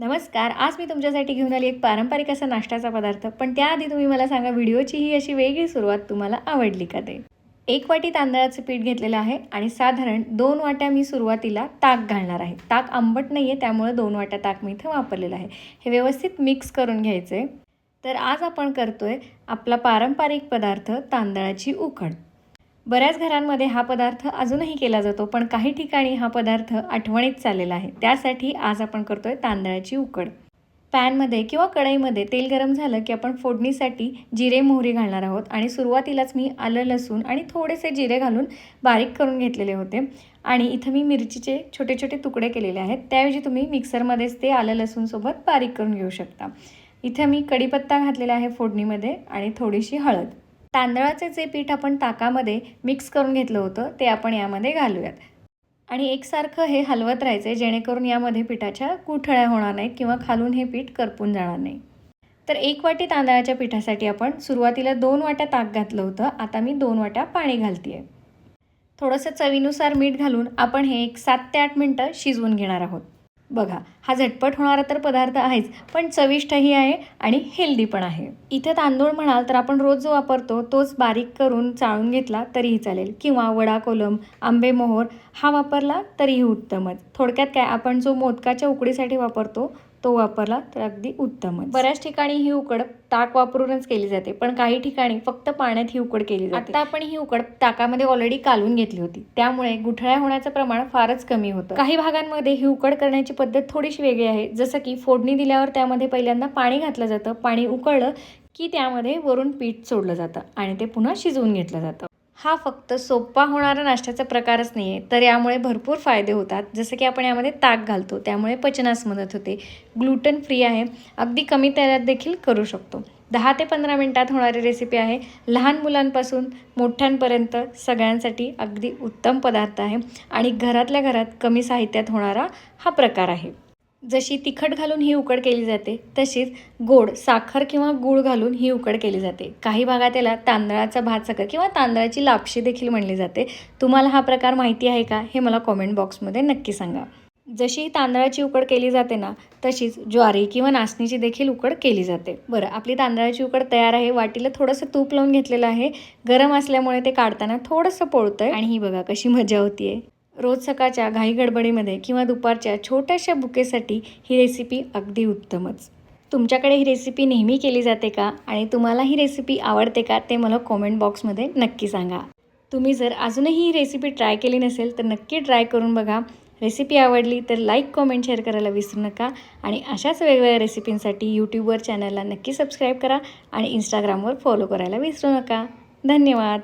नमस्कार आज मी तुमच्यासाठी घेऊन आली एक पारंपरिक असा नाश्त्याचा पदार्थ. पण त्याआधी तुम्ही मला सांगा व्हिडिओची ही अशी वेगळी सुरुवात तुम्हाला आवडली का ते? एक वाटी तांदळाचं पीठ घेतलेलं आहे आणि साधारण दोन वाट्या मी सुरुवातीला ताक घालणार आहे. ताक आंबट नाही आहे त्यामुळे दोन वाट्या ताक मी इथं वापरलेलं आहे. हे व्यवस्थित मिक्स करून घ्यायचं आहे तर आज आपण करतो आहे आपला पारंपरिक पदार्थ तांदळाची उकड. बऱ्याच घरांमध्ये हा पदार्थ अजूनही केला जातो पण काही ठिकाणी हा पदार्थ आठवणीत चाललेला आहे. त्यासाठी आज आपण करतोय तांदळाची उकड. पॅनमध्ये किंवा कढईमध्ये तेल गरम झालं की आपण फोडणीसाठी जिरे मोहरी घालणार आहोत. आणि सुरुवातीलाच मी आलं लसूण आणि थोडेसे जिरे घालून बारीक करून घेतलेले होते. आणि इथं मी मिरचीचे छोटे छोटे तुकडे केलेले आहेत. त्याऐवजी तुम्ही मिक्सरमध्येच ते आलं लसूणसोबत बारीक करून घेऊ शकता. इथं मी कढीपत्ता घातलेला आहे फोडणीमध्ये आणि थोडीशी हळद. तांदळाचे जे पीठ आपण ताकामध्ये मिक्स करून घेतलं होतं ते आपण यामध्ये घालूयात. आणि एकसारखं हे हलवत राहायचं जेणेकरून यामध्ये पिठाच्या कुठळ्या होणार नाहीत किंवा खालून हे पीठ करपून जाणार नाही. तर एक वाटी तांदळाच्या पिठासाठी आपण सुरुवातीला दोन वाट्या ताक घातलं होतं आता मी दोन वाट्या पाणी घालते थोडंसं चवीनुसार मीठ घालून आपण हे एक सात ते आठ मिनटं शिजवून घेणार आहोत. बघा हा झटपट होणारा तर पदार्थ आहेच पण चविष्टही आहे आणि हेल्दी पण आहे. इथं तांदूळ म्हणाल तर आपण रोज जो वापरतो तोच बारीक करून चाळून घेतला तरीही चालेल. किंवा वडा कोलम आंबे हा वापरला तरीही उत्तमच. थोडक्यात काय आपण जो मोदकाच्या उकडीसाठी वापरतो तो वापरला तर अगदी उत्तमच. बऱ्याच ठिकाणी ही उकड ताक वापरूनच केली जाते पण काही ठिकाणी फक्त पाण्यात ही उकड केली जाते. आता आपण ही उकड ताकामध्ये ऑलरेडी कालून घेतली होती. त्यामुळे गुठळ्या होण्याचं प्रमाण फारच कमी होतं. काही भागांमध्ये ही उकड करण्याची पद्धत थोडीशी वेगळी आहे. जसं की फोडणी दिल्यावर त्यामध्ये पहिल्यांदा पाणी घातलं जातं. पाणी उकळलं की त्यामध्ये वरून पीठ सोडलं जातं आणि ते पुन्हा शिजवून घेतलं जातं. हा फक्त सोपा होणारा नाश्त्याचा प्रकारच नाही आहे तर यामुळे भरपूर फायदे होतात. जसं की आपण यामध्ये ताक घालतो. त्यामुळे पचनास मदत होते. ग्लुटन फ्री आहे. अगदी कमी तेलात देखील करू शकतो. दहा ते पंधरा मिनटात होणारी रेसिपी आहे. लहान मुलांपासून मोठ्यांपर्यंत सगळ्यांसाठी अगदी उत्तम पदार्थ आहे. आणि घरातल्या घरात कमी साहित्यात होणारा हा प्रकार आहे. जशी तिखट घालून ही उकड केली जाते तशीच गोड साखर किंवा गूळ घालून ही उकड केली जाते. काही भागात याला तांदळाचा भात साखर किंवा तांदळाची लापशी देखील म्हणली जाते. तुम्हाला हा प्रकार माहिती आहे का? हे मला कॉमेंट बॉक्समध्ये नक्की सांगा. जशी तांदळाची उकड केली जाते ना तशीच ज्वारी किंवा नाचणीची देखील उकड केली जाते. बरं आपली तांदळाची उकड तयार आहे वाटीला थोडंसं तूप लावून घेतलेलं आहे. गरम असल्यामुळे ते काढताना थोडंसं पोळतंय. आणि ही बघा कशी मजा होती आहे रोज सकाळच्या घाई गडबडीमध्ये किंवा दुपारच्या छोट्याशा बुकेसाठी ही रेसिपी अगदी उत्तमच. तुमच्याकडे ही रेसिपी नेहमी केली जाते का? आणि तुम्हाला ही रेसिपी आवडते का? ते मला कॉमेंट बॉक्समध्ये नक्की सांगा. तुम्ही जर अजूनही ही रेसिपी ट्राय केली नसेल तर नक्की ट्राय करून बघा. रेसिपी आवडली तर लाईक कॉमेंट शेअर करायला विसरू नका. आणि अशाच वेगवेगळ्या रेसिपींसाठी यूट्यूबवर चॅनलला नक्की सबस्क्राईब करा. आणि इंस्टाग्रामवर फॉलो करायला विसरू नका. धन्यवाद.